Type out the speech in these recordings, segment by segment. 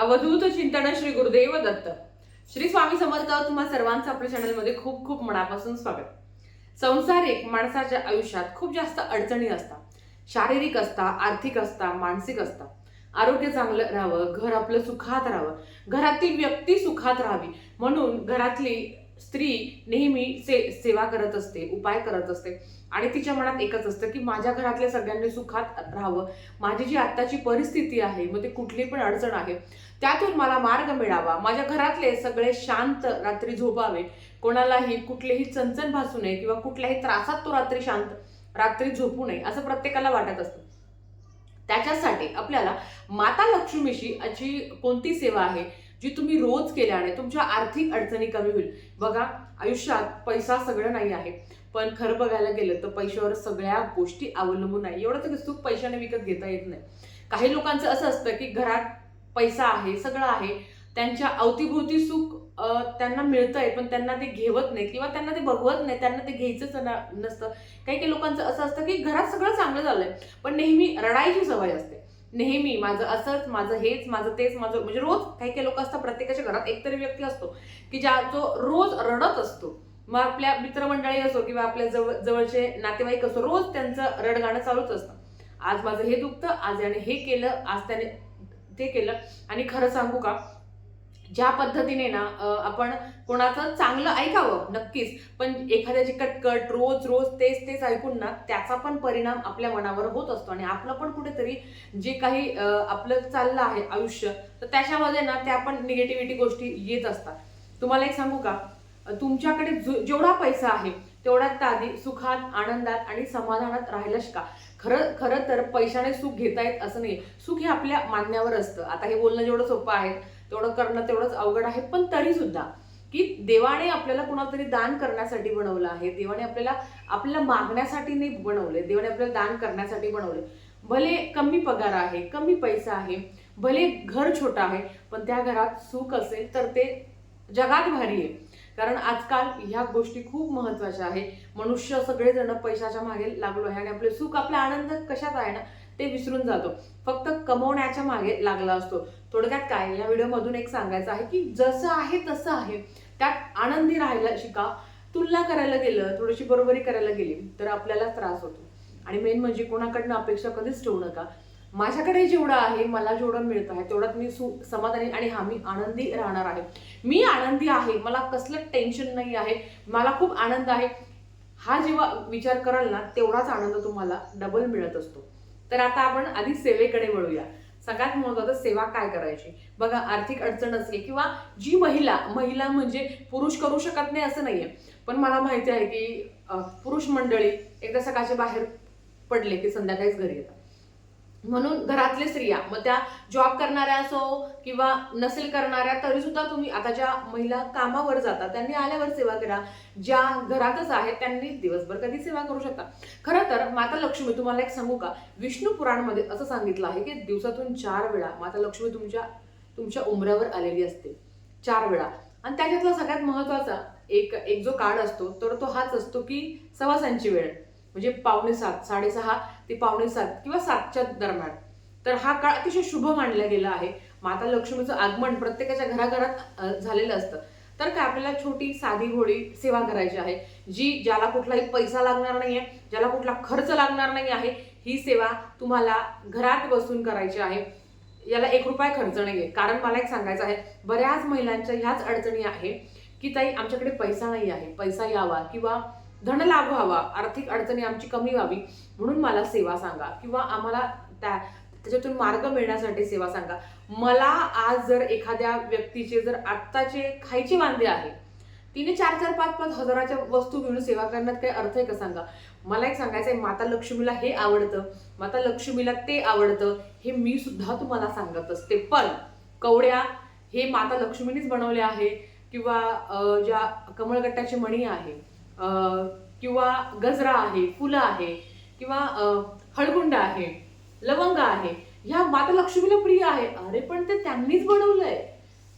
अवधूत चिंतन श्री गुरुदेव दत्त. श्री स्वामी समर्थ तुम्हा सर्वांचं आपल्या चॅनलमध्ये खूप खूप मनापासून स्वागत. संसारिक माणसाच्या आयुष्यात खूप जास्त अडचणी असतात. शारीरिक असता आर्थिक असता मानसिक असता. आरोग्य चांगलं राहावं घर आपलं सुखात राहावं. घरातील व्यक्ती सुखात राहावी. म्हणून घरातली स्त्री नेहमी से सेवा करत असते उपाय करत असते. आणि तिच्या मनात एकच असतं की माझ्या घरातल्या सगळ्यांनी सुखात राहावं. माझी जी आत्ताची परिस्थिती आहे मग ते कुठली पण अडचण आहे त्यातून मला मार्ग मिळावा. माझ्या घरातले सगळे शांत रात्री झोपावे. कोणालाही कुठलेही चणचण भासू नये किंवा कुठल्याही त्रासात तो रात्री शांत रात्री झोपू नये असं प्रत्येकाला वाटत असतं. त्याच्यासाठी आपल्याला माता लक्ष्मीशी अशी कोणती सेवा आहे? जी तुम्ही रोज केल्याने तुमच्या आर्थिक अडचणी कमी होईल. बघा आयुष्यात पैसा सगळं नाही आहे. पण खरं बघायला गेलं तर पैशावर सगळ्या गोष्टी अवलंबून आहे. एवढं तर सुख पैशाने विकत घेता येत नाही. काही लोकांचं असं असतं की घरात पैसा आहे सगळं आहे. त्यांच्या अवतीभोवती सुख त्यांना त्यांना मिळतंय पण त्यांना ते घेवत नाही किंवा त्यांना ते बघवत नाही त्यांना ते घ्यायचंच न- नसतं. काही काही लोकांचं असं असतं की घरात सगळं चांगलं झालंय पण नेहमी रडायची सवय असते. नेहमी माझं असंच माझं हेच माझं तेच माझं म्हणजे रोज काही काही लोक असतात प्रत्येकाच्या घरात एकतरी व्यक्ती असतो की ज्या जो रोज रडत असतो. मग आपल्या मित्रमंडळी असो किंवा आपल्या जवळ जवळचे नातेवाईक असो रोज त्यांचं रडगाणं चालूच असतं. आज माझं हे दुखतं आज याने हे केलं आज त्याने ते केलं. आणि खरं सांगू का ज्या पद्धतीने ना आपण कोणाचं चांगलं ऐकावं नक्कीच. पण एखाद्याची कटकट रोज रोज तेच तेच ऐकून ना त्याचा पण परिणाम आपल्या मनावर होत असतो आणि आपलं पण कुठेतरी जे काही आपलं चाललं आहे आयुष्य तर त्याच्यामध्ये ना त्या पण निगेटिव्हिटी गोष्टी येत असतात. तुम्हाला एक सांगू का? तुमच्याकडे जेवढा पैसा आहे तेवढ्यात आधी सुखात आनंदात आणि समाधानात राहिलंच का? खरं खरं तर पैशाने सुख घेता येत असं नाही. सुख हे आपल्या मानण्यावर असतं. आता हे बोलणं जेवढं सोपं आहे तेवढं करणं तेवढंच अवघड आहे. पण तरी सुद्धा की देवाने आपल्याला कुणाला तरी दान करण्यासाठी बनवलं आहे देवाने आपल्याला आपल्याला मागण्यासाठी नाही बनवले देवाने आपल्याला दान करण्यासाठी बनवले भले कमी पगार आहे कमी पैसा आहे भले घर छोटं आहे पण त्या घरात सुख असेल तर ते जगात भारी आहे. कारण आजकाल ह्या गोष्टी खूप महत्त्वाच्या आहे. मनुष्य सगळेजण पैशाच्या मागे लागलो आहे आणि आपले सुख आपला आनंद कशात आहे ना? ते विसरून जातो. फक्त कमवण्याच्या मागे लागला असतो. थोडक्यात काय? या व्हिडिओमधून एक सांगायचं आहे की जसं आहे तसं आहे. त्यात आनंदी राहायला शिका. तुलना करायला गेलं थोडीशी बरोबरी करायला गेली तर आपल्याला त्रास होतो. आणि मेन म्हणजे कोणाकडनं अपेक्षा कधीच ठेवू नका. माझ्याकडे जेवढं आहे मला जेवढं मिळत आहे तेवढ्यात मी सु समाधानी आणि हा मी आनंदी राहणार आहे. मी आनंदी आहे मला कसलं टेन्शन नाही आहे मला खूप आनंद आहे. हा जेव्हा विचार कराल ना तेवढाच आनंद तुम्हाला डबल मिळत असतो. तर आता आपण आधी सेवेकडे वळूया. सगळ्यात महत्वाचं सेवा काय करायची? बघा आर्थिक अडचण असली किंवा जी महिला महिला म्हणजे पुरुष करू शकत नाही असं नाहीये. पण मला माहिती आहे की पुरुष मंडळी एकदा सकाळचे बाहेर पडले की संध्याकाळीच घरी येतात. म्हणून घरातले स्त्रिया मग त्या जॉब करणाऱ्या असो किंवा नसेल करणाऱ्या तरी सुद्धा तुम्ही आता ज्या महिला कामावर जातात त्यांनी आल्यावर सेवा करा. ज्या घरातच आहेत त्यांनी दिवसभर कधी सेवा करू शकता. खरं तर माता लक्ष्मी तुम्हाला एक सांगू का? विष्णू पुराणमध्ये असं सांगितलं आहे की दिवसातून चार वेळा माता लक्ष्मी तुमच्या तुमच्या उमऱ्यावर आलेली असते. चार वेळा. आणि त्याच्यातला सगळ्यात महत्त्वाचा एक एक जो काळ असतो तर तो हाच असतो की सवासांची वेळ. म्हणजे पावणे सात साडेसहा ते पावणे सात किंवा सातच्या दरम्यान. तर हा काळ अतिशय शुभ मानला गेला आहे. माता लक्ष्मीचं आगमन प्रत्येकाच्या घराघरात झालेलं असतं. तर काय आपल्याला छोटी साधी घोडी सेवा करायची आहे जी ज्याला कुठलाही पैसा लागणार नाही आहे ज्याला कुठला खर्च लागणार नाही आहे ही सेवा तुम्हाला घरात बसून करायची आहे. याला एक रुपया खर्च नाही आहे कारण मला एक सांगायचं आहे बऱ्याच महिलांच्या ह्याच अडचणी आहे की ताई आमच्याकडे पैसा नाही आहे. पैसा यावा किंवा धनलाभ व्हावा आर्थिक अडचणी आमची कमी व्हावी म्हणून मला सेवा सांगा. किंवा आम्हाला त्या त्याच्यातून मार्ग मिळण्यासाठी सेवा सांगा. मला आज जर एखाद्या व्यक्तीचे जर आत्ताचे खायचे वांदे आहे तिने चार चार पाच पाच हजाराच्या वस्तू घेऊन सेवा करण्यात काही अर्थ आहे का सांगा? मला एक सांगायचं आहे माता लक्ष्मीला हे आवडतं माता लक्ष्मीला ते आवडतं हे मी सुद्धा तुम्हाला सांगत असते. पण कवड्या हे माता लक्ष्मीनेच बनवले आहे किंवा ज्या कमळगट्टाची मणी आहे किंवा गजरा आहे फुलं आहे किंवा हळगुंड हळकुंड आहे लवंग आहे ह्या माता लक्ष्मीला प्रिय आहे. अरे पण ते त्यांनीच बनवलंय.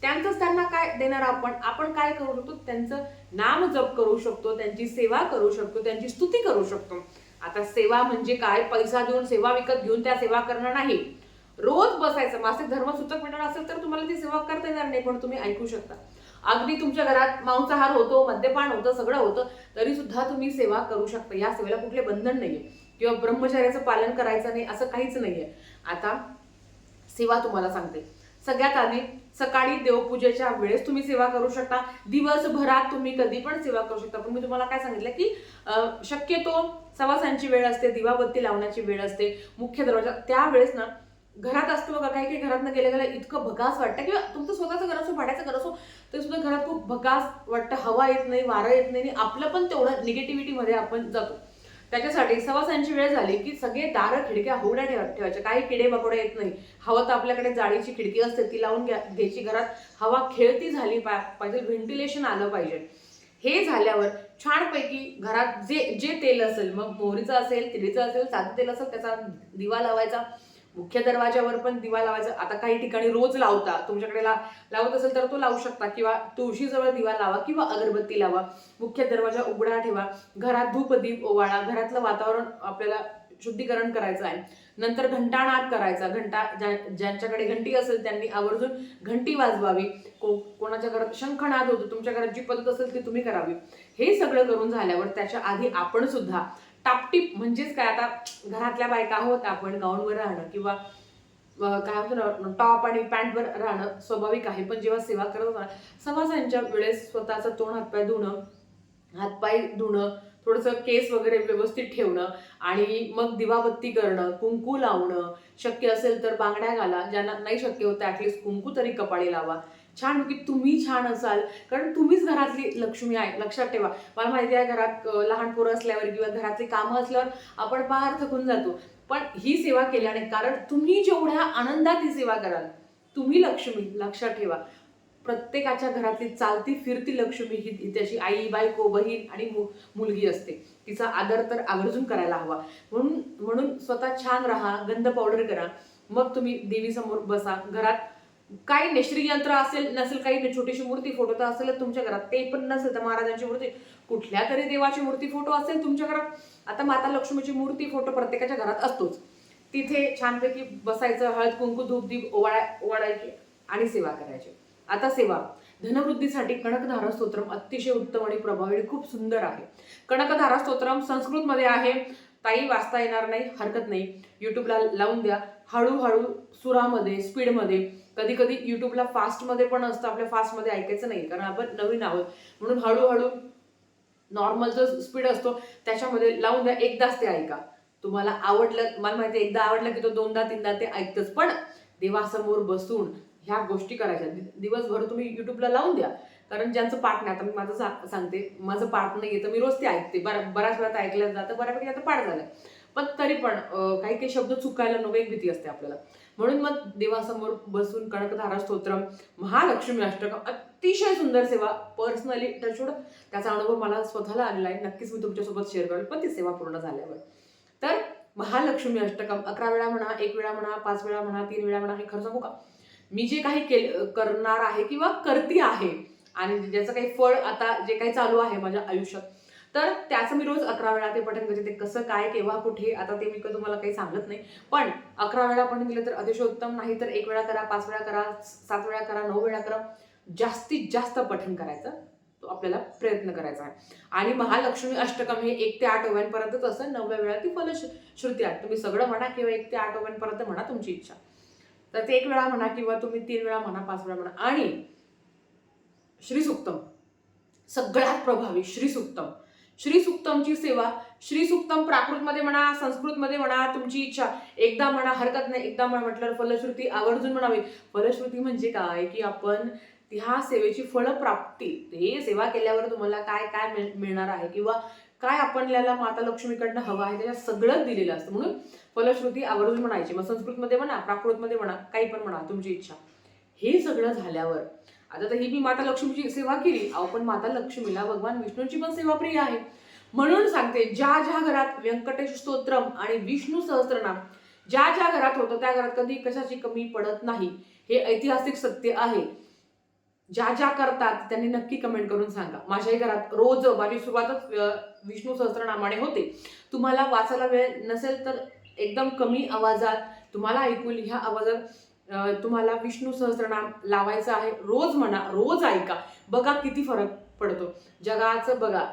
त्यांचंच त्यांना काय देणार आपण? आपण काय करू शकतो? त्यांचं नाम जप करू शकतो त्यांची सेवा करू शकतो त्यांची स्तुती करू शकतो. आता सेवा म्हणजे काय? पैसा देऊन सेवा विकत घेऊन त्या सेवा करणं नाही. रोज बसायचं. मासिक धर्मसूचक मंडळ असेल तर तुम्हाला ती सेवा करता येणार नाही पण तुम्ही ऐकू शकता. अगदी तुमच्या घरात मांसाहार होतो मद्यपान होतं सगळं होतं तरी सुद्धा तुम्ही सेवा करू शकता. या सेवेला कुठले बंधन नाहीये. किंवा ब्रह्मचर्याचं पालन करायचं नाही असं काहीच नाहीये. आता सेवा तुम्हाला सांगते. सगळ्यात आधी सकाळी देवपूजेच्या वेळेस तुम्ही सेवा करू शकता. दिवसभरात तुम्ही कधी पण सेवा करू शकता. पण मी तुम्हाला काय सांगितलं की शक्यतो सवासांची वेळ असते दिवाबत्ती लावण्याची वेळ असते. मुख्य दरवाजा त्यावेळेस ना घरात असतो बघा काही काही घरातनं गेल्या गेल्या इतकं भगास वाटतं. किंवा तुमचं स्वतःचं घर असो भाड्याचं घर असो तरी सुद्धा घरात खूप भगास वाटतं. हवा येत नाही वारं येत नाही आपलं पण तेवढं निगेटिव्हिटीमध्ये आपण जातो. त्याच्यासाठी सवासांची वेळ झाली की सगळे दारं खिडक्या उघड्या ठेवा ठेवायच्या. काही किडे मकोडे येत नाही. हवं तर आपल्याकडे जाळीची खिडकी असते ती लावून घ्या घ्यायची घरात. हवा खेळती झाली पा- पाहिजे व्हेंटिलेशन आलं पाहिजे. हे झाल्यावर छानपैकी घरात जे जे तेल असेल मग मोहरीचं असेल तिळीचं असेल साधं तेल असेल त्याचा दिवा लावायचा. मुख्य दरवाजावर पण दिवा लावायचा. आता काही ठिकाणी रोज लावता. तुमच्याकडे ला लावत असेल तर तो लावू शकता. किंवा तुळशीजवळ दिवा लावा किंवा अगरबत्ती लावा. मुख्य दरवाजा उघडा ठेवा. घरात धूप दीप ओवाळा. घरातलं वातावरण आपल्याला शुद्धीकरण करायचं आहे. नंतर घंटानाद करायचा. घंटा ज्या- ज्यांच्याकडे घंटी असेल त्यांनी आवर्जून घंटी वाजवावी. को कोणाच्या घरात शंखनाद होतो तुमच्या घरात जी पद्धत असेल ती तुम्ही करावी. हे सगळं करून झाल्यावर त्याच्या आधी आपण सुद्धा टापटीप म्हणजेच काय? आता घरातल्या बायका आहोत आपण गाऊनवर राहणं किंवा काय म्हणतो ना टॉप आणि पॅन्टवर राहणं स्वाभाविक आहे. पण जेव्हा सेवा करत होता समाजांच्या वेळेस स्वतःचा तोंड हातपाय धुणं हातपाय धुणं थोडंसं केस वगैरे व्यवस्थित ठेवणं आणि मग दिवाबत्ती करणं कुंकू लावणं शक्य असेल तर बांगड्या घाला ज्यांना नाही शक्य होतं ॲटलिस्ट कुंकू तरी कपाळी लावा. छान की तुम्ही छान असाल. कारण तुम्हीच घरातली लक्ष्मी आहे. लक्षात ठेवा. मला माहिती आहे घरात लहान पोरं असल्यावर किंवा घरातली कामं असल्यावर आपण पार थकून जातो. पण ही सेवा केल्याने कारण तुम्ही जेवढ्या आनंदात ही सेवा कराल तुम्ही लक्ष्मी लक्षात ठेवा. प्रत्येकाच्या घरातली चालती फिरती लक्ष्मी ही तिच्याशी त्याची आई बायको बहीण आणि मु- मुलगी असते. तिचा आदर तर आवर्जून करायला हवा. म्हणून म्हणून स्वतः छान राहा गंध पावडर करा. मग तुम्ही देवीसमोर बसा. घरात काही नेश्री यंत्र असेल नसेल काही छोटीशी मूर्ती फोटो तर असेल तुमच्या घरात. ते पण नसेल तर महाराजांची मूर्ती. कुठल्या तरी देवाची मूर्ती फोटो असेल तुमच्या घरात. आता माता लक्ष्मीची मूर्ती फोटो प्रत्येकाच्या घरात असतोच. तिथे छानपैकी बसायचं हळद कुंकू धूप दीप ओवाळा ओवाळायची आणि सेवा करायची. आता सेवा. धनवृद्धीसाठी कणकधारा स्तोत्रम अतिशय उत्तम आणि प्रभावी आणि खूप सुंदर आहे. कणकधारा स्तोत्रम संस्कृतमध्ये आहे. ताई वाचता येणार नाही हरकत नाही. यूट्यूबला लावून द्या. हळूहळू सुरामध्ये स्पीडमध्ये कधी कधी यूट्यूबला फास्टमध्ये पण असतं आपल्या फास्टमध्ये ऐकायचं नाही कारण आपण नवीन आहोत. म्हणून हळूहळू नॉर्मल जो स्पीड असतो त्याच्यामध्ये लावून द्या एकदाच ते ऐका. तुम्हाला आवडलं मला माहिती आहे, एकदा आवडलं की तो दोनदा तीनदा ते ऐकतच. पण देवासमोर बसून ह्या गोष्टी करायच्या. दिवसभर तुम्ही यूट्यूबला लावून द्या. कारण ज्यांचं पाठ नाही आता मी माझं सा- सांगते माझं पाठ नाही येतं मी रोज ते ऐकते. बरं बऱ्याच वेळा ऐकलं जातं बऱ्यापैकी आता पाठ झालं. पण तरी पण काही काही शब्द चुकायला नको एक भीती असते आपल्याला. म्हणून मग देवासमोर बसून कणकधारा स्तोत्रम महालक्ष्मी अष्टकम अतिशय सुंदर सेवा पर्सनली टचवड त्याचा अनुभव मला स्वतःला आलेला आहे. नक्कीच मी तुमच्यासोबत शेअर करेल पण ती सेवा पूर्ण झाल्यावर. तर महालक्ष्मी अष्टकम अकरा वेळा म्हणा एक वेळा म्हणा पाच वेळा म्हणा तीन वेळा म्हणा हे खरं सांगू का? मी जे काही केल करणार आहे किंवा करती आहे आणि ज्याचं काही फळ आता जे काही चालू आहे माझ्या आयुष्यात तर त्याचं मी रोज अकरा वेळा ते पठण करते. ते कसं काय केव्हा कुठे आता ते मी तुम्हाला काही सांगत नाही. पण अकरा वेळा पठण केलं तर अतिशय उत्तम नाही तर एक वेळा करा पाच वेळा करा सात वेळा करा नऊ वेळा करा. जास्तीत जास्त पठण करायचं तो आपल्याला प्रयत्न करायचा आहे. आणि महालक्ष्मी अष्टकम हे एक ते आठ ओव्यांपर्यंतच असं नवव्या वेळा ती फलश्रुती आहे. तुम्ही सगळं म्हणा किंवा एक ते आठ ओव्यांपर्यंत म्हणा तुमची इच्छा. तर ते एक वेळा म्हणा किंवा तुम्ही तीन वेळा म्हणा पाच वेळा म्हणा. आणि श्रीसुक्तम. सगळ्यात प्रभावी श्रीसुक्तम. श्रीसुक्तमची सेवा श्रीसुक्तम प्राकृतमध्ये म्हणा संस्कृतमध्ये म्हणा तुमची इच्छा. एकदा म्हणा हरकत नाही एकदा म्हणा म्हटल्यावर फलश्रुती आवर्जून म्हणावी. फलश्रुती म्हणजे काय? की आपण ह्या सेवेची फळप्राप्ती हे सेवा केल्यावर तुम्हाला काय काय मिळ- मिळणार आहे? किंवा काय आपल्याला माता लक्ष्मीकडनं हवं आहे? त्याच्यात सगळंच दिलेलं असतं. म्हणून फलश्रुती आवर्जून म्हणायची. मग संस्कृतमध्ये म्हणा प्राकृतमध्ये म्हणा काही पण म्हणा तुमची इच्छा. हे सगळं झाल्यावर आता तर ही मी माता लक्ष्मीची सेवा केली. अहो पण माता लक्ष्मीला भगवान विष्णूंची पण सेवा प्रिय आहे. म्हणून सांगते ज्या ज्या घरात व्यंकटेश स्तोत्रम आणि विष्णू सहस्त्रनाम ज्या ज्या घरात होतं त्या घरात कधी कशाची कमी पडत नाही. हे ऐतिहासिक सत्य आहे. ज्या ज्या करतात त्यांनी नक्की कमेंट करून सांगा. माझ्याही घरात रोज माझी सुरुवातच विष्णू सहस्त्रनामाने होते. तुम्हाला वाचायला वेळ नसेल तर एकदम कमी आवाजात तुम्हाला ऐकून ह्या आवाजात तुम्हाला विष्णू सहस्रनाम लावायचं आहे. रोज म्हणा रोज ऐका. बघा किती फरक पडतो. जगाचं बघा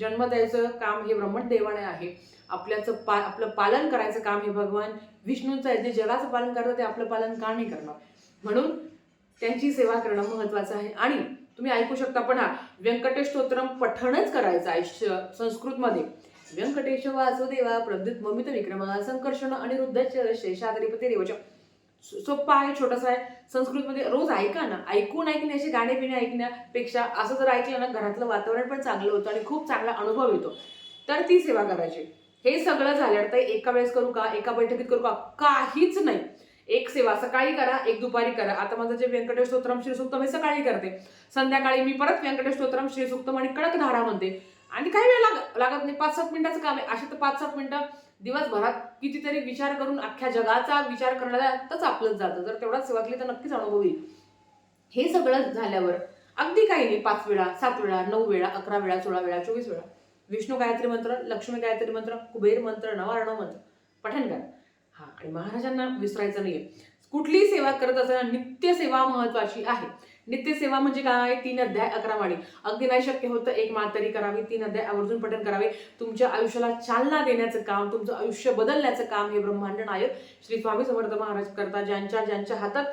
जन्म द्यायचं काम हे ब्रह्मदेवाने आहे. आपल्याचं पा आपलं पालन करायचं काम हे भगवान विष्णूंचं आहे. जे जगाचं पालन करतं ते आपलं पालन का नाही करणार? म्हणून त्यांची सेवा करणं महत्त्वाचं आहे. आणि तुम्ही ऐकू शकता पण हा व्यंकटेश स्तोत्रम पठणच करायचं आहे श- संस्कृतमध्ये. व्यंकटेश वासुदेवा प्रद्युत ममित विक्रमा संकर्षण अनिरुद्ध शेषाद्रिपती रेवच सोप्पा आहे छोटासा आहे. संस्कृतमध्ये रोज ऐका ना. ऐकून ऐकण्याचे गाणे बिणे ऐकण्यापेक्षा असं जर ऐकलं ना घरातलं वातावरण पण चांगलं होतं आणि खूप चांगला अनुभव येतो. तर ती सेवा करायची. हे सगळं झाल्यावर तर एका वेळेस करू का? एका बैठकीत करू का? काहीच नाही. एक सेवा सकाळी करा एक दुपारी करा. आता माझं जे व्यंकटेश स्तोत्रम श्रीसूक्तम हे सकाळी करते. संध्याकाळी मी परत व्यंकटेश स्तोत्रम श्रीसूक्तम आणि कडक धारा म्हणते. आणि काही वेळ लाग लागत नाही. पाच सात मिनिटाचं काम आहे. असे तर पाच सात मिनिटं दिवसभरात कितीतरी विचार करून अख्ख्या जगाचा विचार करण्यातच आपलंच जातं. जर तेवढाच सेवा केली तर नक्कीच अनुभव येईल. हे सगळं झाल्यावर अगदी काही नाही. पाच वेळा सात वेळा नऊ वेळा अकरा वेळा सोळा वेळा चोवीस वेळा. विष्णू गायत्री मंत्र लक्ष्मी गायत्री मंत्र कुबेर मंत्र नवारण मंत्र. पठण करा हा आणि महाराजांना विसरायचं नाहीये. कुठलीही सेवा करत असताना नित्य सेवा महत्वाची आहे. नित्य सेवा म्हणजे काय? तीन अध्याय अकरा वाणी. अगदी नाही शक्य होतं एक मातरी करावी तीन अध्याय आवर्जून पठण करावे. तुमच्या आयुष्याला चालना देण्याचं काम तुमचं आयुष्य बदलण्याचं काम हे ब्रह्मांड नायक श्री स्वामी समर्थ महाराज करता ज्यांच्या ज्यांच्या हातात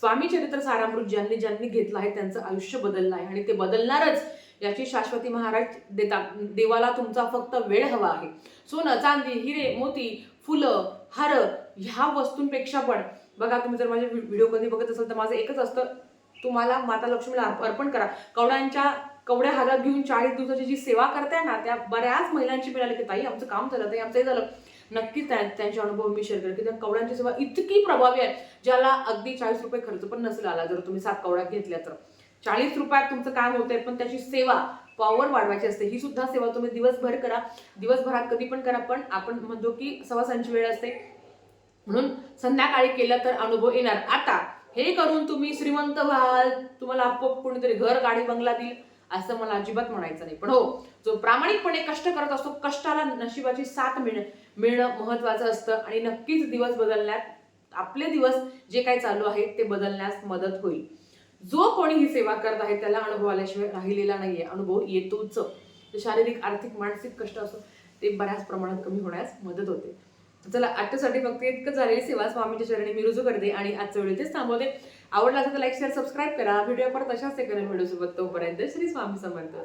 स्वामी चरित्र सारामृत ज्यांनी ज्यांनी घेतलं आहे त्यांचं आयुष्य बदललं आहे. आणि ते बदलणारच याची शाश्वती महाराज देतात. देवाला तुमचा फक्त वेळ हवा आहे. सोनं चांदी हिरे मोती फुलं हार ह्या वस्तूंपेक्षा पण बघा तुम्ही जर माझे व्हिडिओ कधी बघत असाल तर माझं एकच असतं तुम्हाला माता लक्ष्मीला अर्पण करा. कवड्यांच्या कवड्या हातात घेऊन चाळीस दिवसाची जी सेवा करताय ना त्या बऱ्याच महिलांची मिळाली की ताई आमचं काम झालं ताई आमचं हे झालं नक्कीच त्यांचे अनुभव मी शेअर करेन की त्या कवड्यांची सेवा इतकी प्रभावी आहे ज्याला अगदी चाळीस रुपये खर्च पण नसेल आला जर तुम्ही सात कवड्या घेतल्या तर. चाळीस रुपयात तुमचं काम होतंय पण त्याची सेवा पॉवर वाढवायची असते. ही सुद्धा सेवा तुम्ही दिवसभर करा. दिवसभरात कधी पण करा पण आपण म्हणतो की सवासांची वेळ असते. म्हणून संध्याकाळी केलं तर अनुभव येणार. आता हे करून तुम्ही श्रीमंत व्हाल तुम्हाला आपोआप कोणीतरी घर गाडी बंगला देईल असं मला अजिबात म्हणायचं नाही. पण हो जो प्रामाणिकपणे कष्ट करत असतो कष्टाला नशिबाची साथ मिळ मिळणं महत्वाचं असतं. आणि नक्कीच दिवस बदलण्यात आपले दिवस जे काही चालू आहे ते बदलण्यास मदत होईल. जो कोणी ही सेवा करत आहे त्याला अनुभव आल्याशिवाय राहिलेला नाहीये. अनुभव येतोच. शारीरिक आर्थिक मानसिक कष्ट असो ते बऱ्याच प्रमाणात कमी होण्यास मदत होते. चला आजच्यासाठी फक्त इतकं झालेली सेवा स्वामीच्या चरणी मी रुजू करते आणि आजचं वेळ तेच थांबवते. आवडला असेल तर लाईक शेअर सबस्क्राईब करा. व्हिडिओ परत अशाच एखाद्या व्हिडिओ व्हिडिओसोबत तोपर्यंत श्री स्वामी समर्थ.